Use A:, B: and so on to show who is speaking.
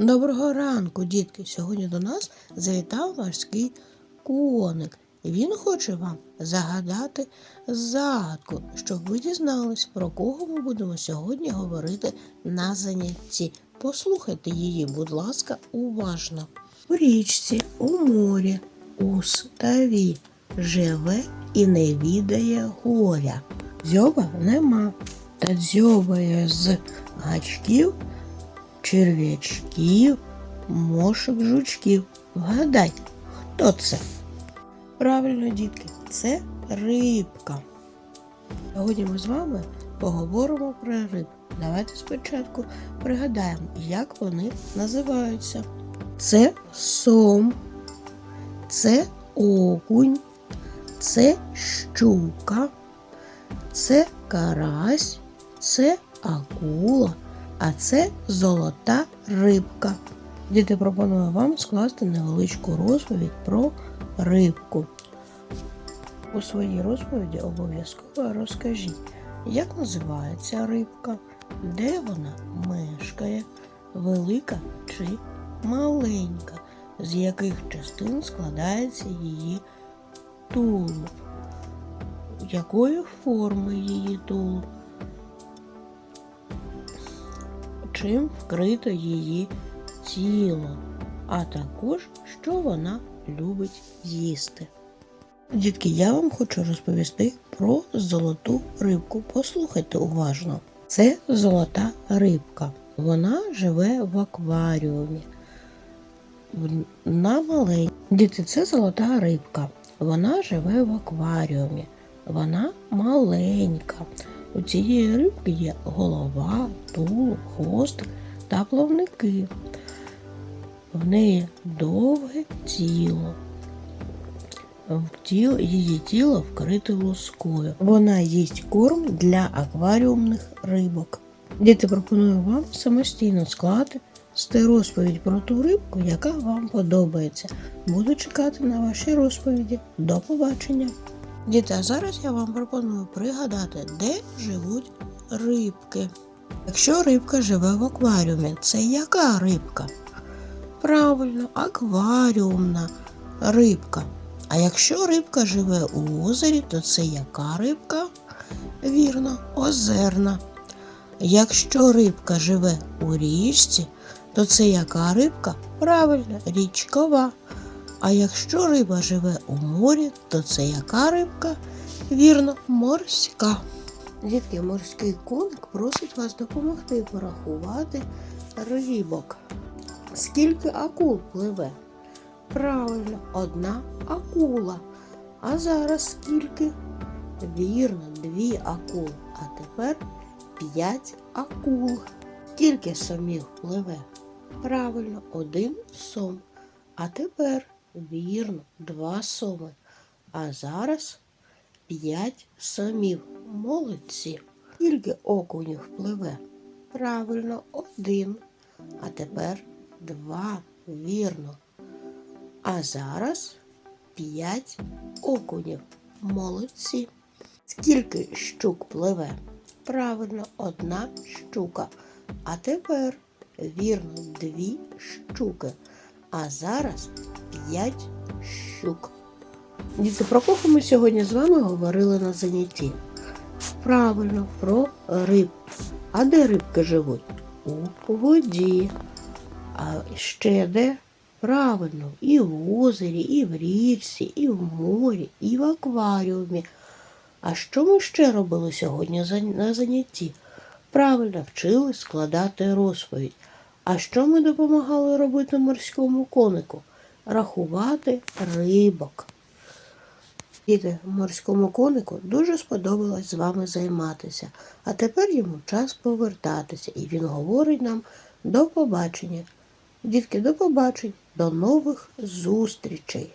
A: Доброго ранку, дітки! Сьогодні до нас завітав морський коник. Він хоче вам загадати загадку, щоб ви дізнались, про кого ми будемо сьогодні говорити на занятті. Послухайте її, будь ласка, уважно. У річці, у морі, у ставі живе і не відає горя. Дзьоба нема, та дзьобає з гачків черв'ячків, мошок жучків. Вгадай, хто це? Правильно, дітки, це рибка. Сьогодні ми з вами поговоримо про риб. Давайте спочатку пригадаємо, як вони називаються. Це сом, це окунь, це щука, це карась, це акула, а це золота рибка. Діти пропоную вам скласти невеличку розповідь про рибку. У своїй розповіді обов'язково розкажіть, як називається рибка, де вона мешкає, велика чи маленька, з яких частин складається її тулуб, якої форми її тулуб, чим вкрито її тіло, а також що вона любить їсти. Дітки, я вам хочу розповісти про золоту рибку. Послухайте уважно. Це золота рибка. Вона живе в акваріумі. На маленькій. Діти, це золота рибка. Вона живе в акваріумі. Вона маленька. У цієї рибки є голова, тулуб, хвостик та плавники. В неї довге тіло. Її тіло вкрите лускою. Вона їсть корм для акваріумних рибок. Діти пропоную вам самостійно склати сте розповідь про ту рибку, яка вам подобається. Буду чекати на ваші розповіді. До побачення! Діти, а зараз я вам пропоную пригадати, де живуть рибки. Якщо рибка живе в акваріумі, це яка рибка? Правильно, акваріумна рибка. А якщо рибка живе у озері, то це яка рибка? Вірно, озерна. Якщо рибка живе у річці, то це яка рибка? Правильно, річкова. А якщо риба живе у морі, то це яка рибка? Вірно, морська. Дітки, морський коник просить вас допомогти порахувати рибок. Скільки акул пливе? Правильно, одна акула. А зараз скільки? Вірно, дві акули. А тепер п'ять акул. Скільки сомів пливе? Правильно, один сом. А тепер, вірно, два соми. А зараз п'ять сомів. Молодці. Скільки окунів пливе? Правильно, один. А тепер два, вірно. А зараз п'ять окунів. Молодці. Скільки щук пливе? Правильно, одна щука. А тепер, вірно, дві щуки. А зараз п'ять щук. Діти, про кого ми сьогодні з вами говорили на занятті? Правильно, про риб. А де рибки живуть? У воді. А ще де? Правильно, і в озері, і в річці, і в морі, і в акваріумі. А що ми ще робили сьогодні на занятті? Правильно вчили складати розповідь. А що ми допомагали робити морському конику? Рахувати рибок. Діти, морському конику дуже сподобалось з вами займатися, а тепер йому час повертатися, і він говорить нам до побачення. Дітки, до побачень, до нових зустрічей!